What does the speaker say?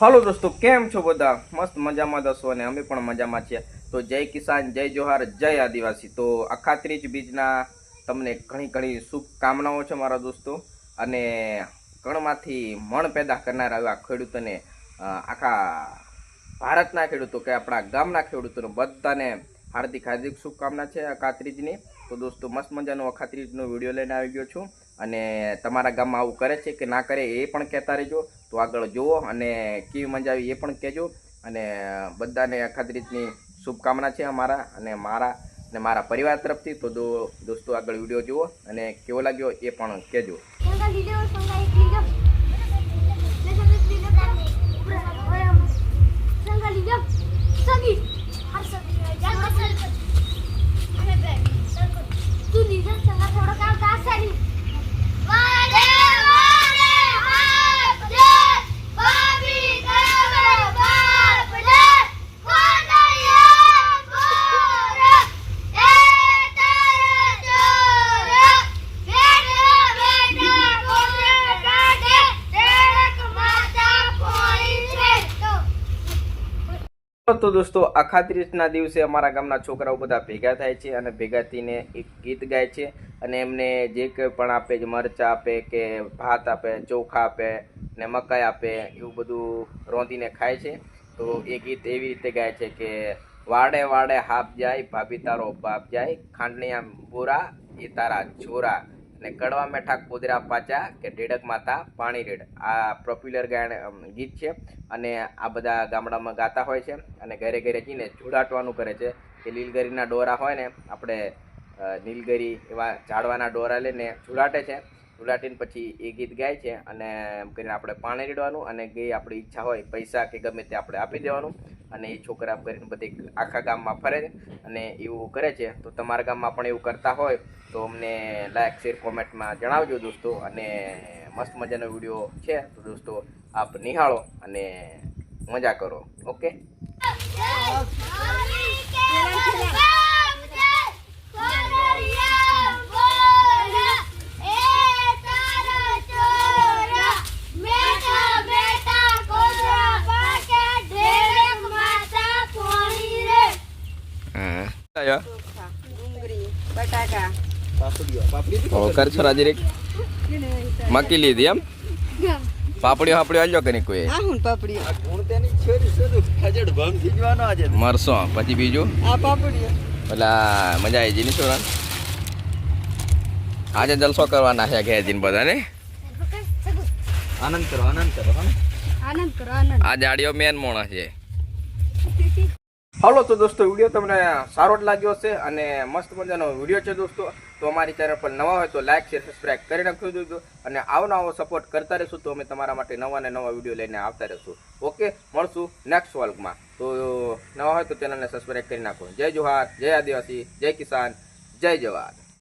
હાલો દોસ્તો, કેમ છો બધા? મસ્ત મજામાં દસો અને અમે પણ મજામાં છીએ. તો જય કિસાન, જય જોહાર, જય આદિવાસી. તો આખા ત્રીજ બીજના તમને ઘણી ઘણી શુભકામનાઓ છે મારા દોસ્તો. અને કણમાંથી મણ પેદા કરનાર એવા ખેડૂતોને આખા ભારતના ખેડૂતો કે આપણા ગામના ખેડૂતોને બધાને હાર્દિક હાર્દિક શુભકામના છે અખાત્રીજની તો દોસ્તો, મસ્ત મજાનો અખાત્રીજનો વીડિયો લઈને આવી ગયો છું. અને તમારા ગામમાં આવું કરે છે કે ના કરે એ પણ કહેતા રહેજો. તો આગળ જુઓ અને કેવી મજા આવી એ પણ કહેજો. અને બધાને અખાત્રીજની શુભકામના છે અમારા અને મારા અને મારા પરિવાર તરફથી. તો દોસ્તો આગળ વીડિયો જુઓ અને કેવો લાગ્યો એ પણ કહેજો. તો દોસ્તો દોસ્તો અખાત્રીજના દિવસે અમારા ગામના છોકરાઓ બધા ભેગા થાય છે અને ભેગા થઈને એક ગીત ગાય છે. અને એમને જે કંઈ પણ આપે મરચાં આપે કે ભાત આપે, ચોખા આપે ને મકાઈ આપે, એવું બધું રોંધીને ખાય છે. તો એ ગીત એવી રીતે ગાય છે કે વાડે વાડે હાપ જાય, ભાભી તારો બાપ જાય, ખાંડણી આમ બોરા એ તારા છોરા. અને કડવા મેઠા કોદરા પાચા કે ઢેડક માતા પાણી રેડ. આ પોપ્યુલર ગાયણ ગીત છે અને આ બધા ગામડામાં ગાતા હોય છે અને ઘરે ઘરે જઈને જોડાટવાનું કરે છે. કે લીલગરીના ડોરા હોય ને, આપણે નીલગરી એવા ઝાડવાના ડોરા લઈને ચૂડાટે છે. જોડાટીને પછી એ ગીત ગાય છે અને એમ કરીને આપણે પાણી રેડવાનું અને ગઈ આપણી ઈચ્છા હોય, પૈસા કે ગમે તે આપણે આપી દેવાનું. અને એ છોકરા કરીને બધી આખા ગામમાં ફરે છે અને એવું કરે છે. તો તમારા ગામમાં પણ એવું કરતા હોય તો અમને લાઈક શેર કોમેન્ટમાં જણાવજો દોસ્તો. અને મસ્ત મજાનો વીડિયો છે. તો દોસ્તો આપ નિહાળો અને મજા કરો. ઓકે છો મકી લીધી એમ પાપડીઓ હાપડીઓ આલ્યો કે કોઈ આ હું પાપડીઓ મરસો પછી બીજું આ પાપડીઓ પેલા મજા આવી જઈ ને છોરા આજે જલસો કરવાના છે ઘેર બધાને બધા આનંદ કરો આનંદ કરો આનંદ કરો આનંદ આ જાડીઓ મેન મોણા છે હાલો તો દોસ્તો, વીડિયો તમને સારો જ લાગ્યો છે અને મસ્ત મજાનો વીડિયો છે દોસ્તો. તો અમારી ચેનલ પર નવા હોય તો લાઇક શેર સબસ્ક્રાઈબ કરી નાખજો દોસ્તો. અને આવો નવો સપોર્ટ કરતા રહીશું તો અમે તમારા માટે નવા ને નવા વીડિયો લઈને આવતા રહીશું. ઓકે, મળશું નેક્સ્ટ વર્ગમાં તો નવા હોય તો ચેનલને સબસ્ક્રાઈબ કરી નાખો. જય જોહાર, જય આદિવાસી, જય કિસાન, જય જવાન.